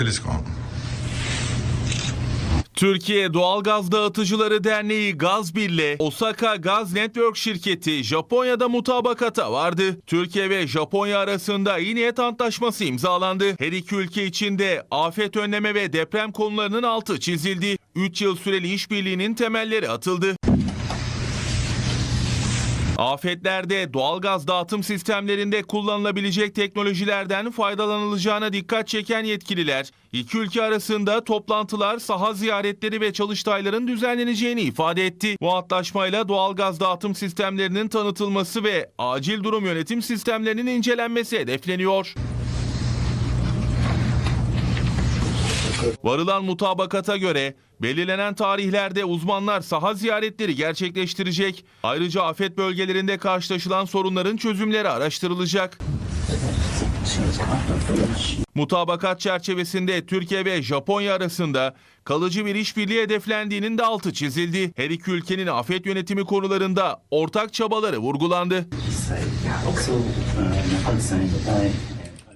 Politisk grund. Türkiye Doğalgaz Dağıtıcıları Derneği Gazbir'le Osaka Gaz Network şirketi Japonya'da mutabakata vardı. Türkiye ve Japonya arasında iyi niyet antlaşması imzalandı. Her iki ülke için de afet önleme ve deprem konularının altı çizildi. 3 yıl süreli işbirliğinin temelleri atıldı. Afetlerde doğalgaz dağıtım sistemlerinde kullanılabilecek teknolojilerden faydalanılacağına dikkat çeken yetkililer, iki ülke arasında toplantılar, saha ziyaretleri ve çalıştayların düzenleneceğini ifade etti. Bu antlaşmayla doğalgaz dağıtım sistemlerinin tanıtılması ve acil durum yönetim sistemlerinin incelenmesi hedefleniyor. Varılan mutabakata göre belirlenen tarihlerde uzmanlar saha ziyaretleri gerçekleştirecek. Ayrıca afet bölgelerinde karşılaşılan sorunların çözümleri araştırılacak. Mutabakat çerçevesinde Türkiye ve Japonya arasında kalıcı bir işbirliği hedeflendiğinin de altı çizildi. Her iki ülkenin afet yönetimi konularında ortak çabaları vurgulandı.